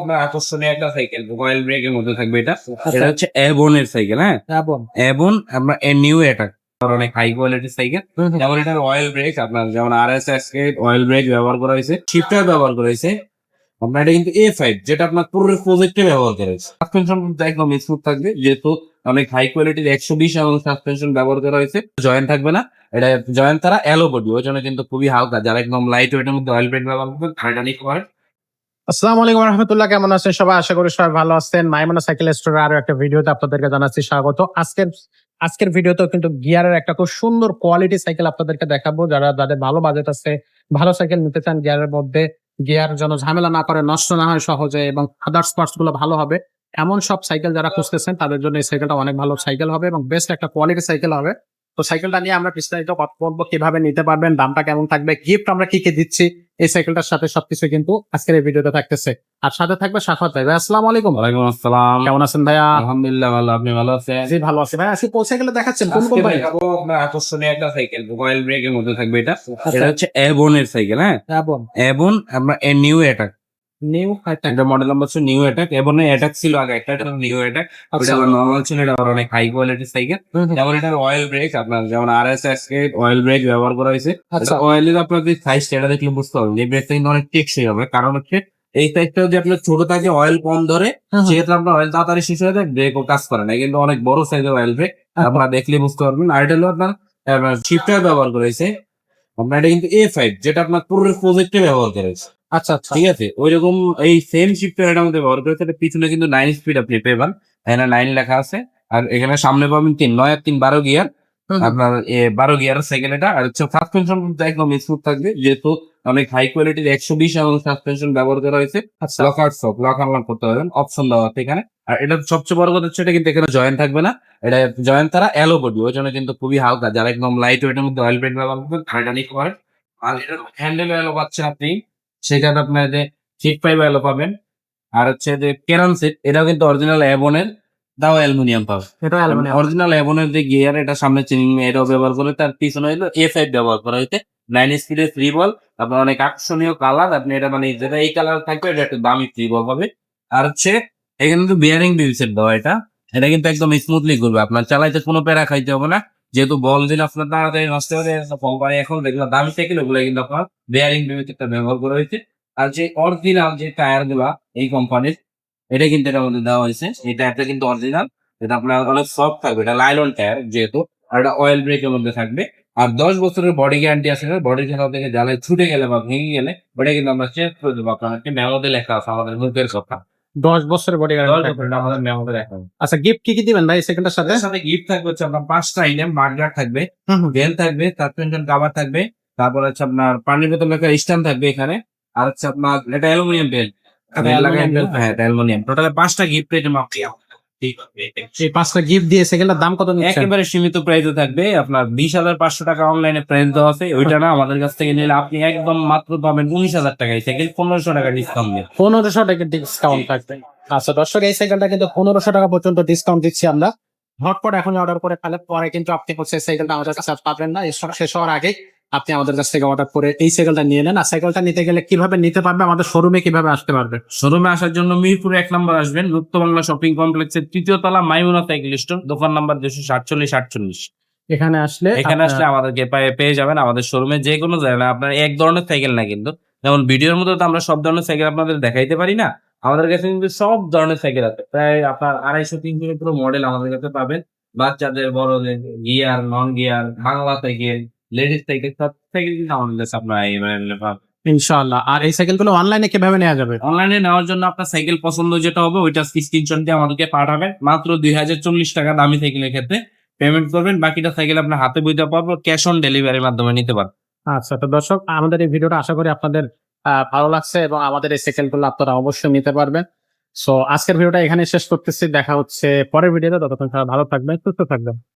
আপনার আকর্ষণীয় একটা সাইকেল কয়েল ব্রেকের মধ্যে থাকবে এটা। এটা হচ্ছে অ্যাবনের সাইকেল হ্যাঁ? এবং অ্যাবন আমরা নিউ এটা। অনেক হাই কোয়ালিটির সাইকেল যেমন এটার অয়েল ব্রেক আপনার যেমন R S S oil brake ব্যবহার করা হয়েছে শিফটার ব্যবহার করা হয়েছে। আপনার এটা কিন্তু এ ফাইভ যেটা আপনার পুরো প্রজেক্টে ব্যবহার করা হয়েছে। সাসপেনশন কিন্তু একদম স্মুথ থাকবে যেহেতু অনেক হাই কোয়ালিটির একশো বিশ এবং সাসপেনশন ব্যবহার করা হয়েছে। জয়েন্ট থাকবে না। এটা জয়েন্ট তারা অ্যালো বডি ওই জন্য কিন্তু খুবই হালকা। যারা একদম লাইট ওয়েটের মধ্যে অয়েল ব্রেক ব্যবহার করবেন হাইড্রোলিক করে আসসালামু আলাইকুম রহমতুল্লাহ, কেমন আছেন সবাই? আশা করি সবাই ভালো আছেন। মাইমনা সাইকেল স্টোরের আরও একটা ভিডিওতে আপনাদেরকে জানাচ্ছি স্বাগত। আজকের আজকের ভিডিওতেও কিন্তু গিয়ারের একটা খুব সুন্দর কোয়ালিটি সাইকেল আপনাদেরকে দেখাবো। যারা যাদের ভালো বাজেট আছে, ভালো সাইকেল নিতে চান গিয়ারের মধ্যে, গিয়ার যেন ঝামেলা না করে, নষ্ট না হয় সহজে এবং আদার্স পার্টসগুলো ভালো হবে, এমন সব সাইকেল যারা খুঁজতেছেন, তাদের জন্য এই সাইকেলটা অনেক ভালো সাইকেল হবে এবং বেস্ট একটা কোয়ালিটি সাইকেল হবে। তো সাইকেলটা নিয়ে আমরা বিস্তারিত কথা বলব, কীভাবে নিতে পারবেন, দামটা কেমন থাকবে গিফট আমরা কি কি দিচ্ছি এই সাইকেলটার সাথে সবকিছু কিন্তু আজকের এই ভিডিওতে থাকতেছে। আর সাথে থাকবে সাফাত ভাই। ভাই আসসালামু আলাইকুম। ওয়ালাইকুম আসসালাম। কেমন আছেন ভাইয়া? আলহামদুলিল্লাহ ভালো। আপনি ভালো আছেন? জি ভালো আছি। ভাই আজকে কোন গেলে দেখাচ্ছেন? কোন কোন ভাই? আপনার আকর্ষণীয় একটা সাইকেল। কয়েল ব্রেকের মধ্যে থাকবে এটা। এটা হচ্ছে এবনের সাইকেল হ্যাঁ? এবন এবন আমরা নিউ অ্যাটাক নিউ এটা মডেল নাম্বার হচ্ছে নিউ অ্যাটাক এবনে অ্যাটাক ছিল আগে। একটা এটা নিউ অ্যাটাক আচ্ছা। ওটা আবার নর্মাল ছিল এটা আবার অনেক হাই কোয়ালিটির সাইকেল যেমন এটার অয়েল ব্রেক আপনার যেমন R S S oil brake ব্যবহার করা হয়েছে। আচ্ছা। অয়েলের আপনার যে সাইজটা এটা দেখলে বুঝতে পারবেন যে ব্রেকটা কিন্তু অনেক টেকসই হবে। কারণ হচ্ছে এই সাইজটা যদি আপনার ছোট থাকে অয়েল কম ধরে সেক্ষেত্রে আপনার অয়েল তাড়াতাড়ি শেষ হয়ে যায় ব্রেকও কাজ করে না। কিন্তু অনেক বড় সাইজের অয়েল ব্রেক আপনারা দেখলে বুঝতে পারবেন। আর এটা হলো আপনার শিফটার ব্যবহার করেছে আপনার এটা কিন্তু এ ফাইভ যেটা আপনার পুরো প্রজেক্টে ব্যবহার করেছে আচ্ছা আচ্ছা। ঠিক আছে? ওই রকম এই সেম শিফটার এটা আমাদের ব্যবহার করেছে এটা পিছনে কিন্তু নাইন স্পিড আপনি পেবেন এখানে নাইন লেখা আছে। আর এখানে সামনে পাবেন তিন নয় আর তিন বারো গিয়ার আপনার বারো গিয়ারের সাইকেল এটা। আর হচ্ছে সাসপেনশন একদম স্মুথ থাকবে যেহেতু অনেক হাই কোয়ালিটির একশো বিশ এবং সাসপেনশন ব্যবহার করা হয়েছে। লকার সব লক আনলক করতে পারবেন অপশন দেওয়া আছে এখানে। আর এটা সবচেয়ে বড় কথা হচ্ছে এটা কিন্তু এখানে জয়েন্ট থাকবে না। এটা জয়েন্ট তারা অ্যালো বডি ওই জন্য কিন্তু খুবই হালকা। যারা একদম লাইট ওয়েটের মধ্যে অয়েল পেন্ট ব্যবহার করবেন হাইড্রোলিক করে আর এটা হ্যান্ডেল অ্যালো পাচ্ছেন আপনি। সেখানে আপনার যে সিট পাইপ অ্যালো পাবেন। আর হচ্ছে যে কেরান সিট এটাও কিন্তু অরিজিনাল অ্যাবনের দাও অ্যালুমিনিয়াম পাবে এটা অ্যালুমিনিয়াম। অরিজিনাল অ্যাবনের যে গিয়ার এটা সামনে চিনিং এটাও ব্যবহার করে তার পিছনে হলো এ ফাইভ ব্যবহার করা হয়েছে নাইন স্পিডের ফ্রি বল আপনার অনেক আকর্ষণীয় কালার আপনি এটা মানে যেটা এই কালার থাকবে এটা একটু দামি ফ্রি বল হবে আর হচ্ছে এখানে কিন্তু বিয়ারিং ডিভিশন দেওয়া এটা। এটা কিন্তু একদম স্মুথলি করবে আপনার চালাইতে কোনো প্যারা খাইতে হবে না। যেহেতু বল দিন আপনার তাড়াতাড়ি নষ্ট হয়ে যায় কোম্পানি এখন দেখলাম দামি সাইকেল ওগুলো কিন্তু আপনার বিয়ারিং ডিভিশনটা ব্যবহার করা হয়েছে আর যে অরিজিনাল যে টায়ারগুলা এই কোম্পানির এটা কিন্তু এটার মধ্যে দেওয়া হয়েছে। এই টায়ারটা কিন্তু অরিজিনাল এটা আপনার অনেক সফট থাকবে। এটা লাইলন টায়ার যেহেতু। আর এটা অয়েল ব্রেকের মধ্যে থাকবে। আর দশ বছরের বডি গ্যারান্টি আছে বডি খেলা থেকে জ্বালায় ছুটে গেলে বা ভেঙে গেলে ওটা কিন্তু আমরা চেঞ্জ করে দেবো। আপনার মেমোতে লেখা আছে আমাদের গ্রুপের কথা। দশ বছরের বডি গ্যারান্টি আমাদের মেমোতে লেখা আচ্ছা গিফট কি কি দিবেন ভাই সেকেন্ডের সাথে? সাথে গিফট থাকবে হচ্ছে আপনার পাঁচটা আইটেম মার্গার থাকবে বেল থাকবে সাসপেনশন কাভার থাকবে তারপর হচ্ছে আপনার পানির বোতল লেখা স্ট্যান্ড থাকবে এখানে। আর হচ্ছে আপনার এটা অ্যালুমিনিয়াম বেল হ্যাঁ অ্যালুমিনিয়াম টোটালে পাঁচটা গিফট আইটেম আপনি এই পাঁচটা গিফট দিয়ে দাম কত একেবারে সীমিত প্রাইসে থাকবে। আপনার বিশ হাজার পাঁচশো টাকা অনলাইনে প্রাইস দেওয়া আছে। ওইটা না আমাদের কাছ থেকে নিলে আপনি একদম মাত্র পাবেন উনিশ হাজার টাকায়। থেকে পনেরোশো টাকা ডিসকাউন্ট দিয়ে। পনেরোশো টাকা ডিসকাউন্ট থাকবে। আচ্ছা দর্শক এই সাইকেলটা কিন্তু পনেরোশো টাকা পর্যন্ত ডিসকাউন্ট দিচ্ছি আমরা। ঝটপট এখন অর্ডার করে ফেলে। পরে কিন্তু আপনি হচ্ছে সাইকেলটা আমাদের কাছে পাবেন না। শেষ হওয়ার আগে আপনি আমাদের কাছ থেকে অর্ডার করে এই সাইকেলটা নিয়ে নেন। আর সাইকেলটা নিতে গেলে কীভাবে নিতে পারবে আমাদের শোরুমে কীভাবে আসতে পারবে? শোরুমে আসার জন্য মিরপুর এক নম্বর আসবেন মুক্ত বাংলা শপিং কমপ্লেক্সের তৃতীয় তলা মাইমুনা সাইকেল স্টোর দোকান নাম্বার দুশো সাতচল্লিশ আটচল্লিশ। এখানে আসলে এখানে আসলে আমাদেরকে পেয়ে- যাবেন আমাদের শোরুমে যে কোনো জায়গায়। আপনার এক ধরনের সাইকেল না কিন্তু। যেমন ভিডিওর মধ্যে তো আমরা সব ধরনের সাইকেল আপনাদের দেখাইতে পারি না। আমাদের কাছে কিন্তু সব ধরনের সাইকেল আছে। প্রায় আপনার আড়াইশো তিনশো পুরো মডেল আমাদের কাছে পাবেন। বাচ্চাদের বড়দের gear non gear Bangla cycle ladies cycle সব সাইকেল কিন্তু আমাদের কাছে আপনার available ইনশাআল্লাহ। আর এই সাইকেলগুলো অনলাইনে কীভাবে নেওয়া যাবে? অনলাইনে নেওয়ার জন্য আপনার সাইকেল পছন্দ যেটা হবে ওইটা স্ক্রিনশট দিয়ে আমাদেরকে পাঠাবেন মাত্র দুই হাজার চল্লিশ টাকা দামি সাইকেলের ক্ষেত্রে পেমেন্ট করবেন। বাকিটা সাইকেল আপনার হাতে বইতে পারব ক্যাশ অন ডেলিভারির মাধ্যমে নিতে পারবেন। আচ্ছা তো দর্শক আমাদের এই ভিডিওটা আশা করি আপনাদের ভালো লাগছে এবং আমাদের এই সাইকেলগুলো আপনারা অবশ্যই নিতে পারবেন। সো আজকের ভিডিওটা এখানে শেষ করতেছি। দেখা হচ্ছে পরের ভিডিওতে। ততক্ষণ ভালো থাকবেন সুস্থ থাকবেন।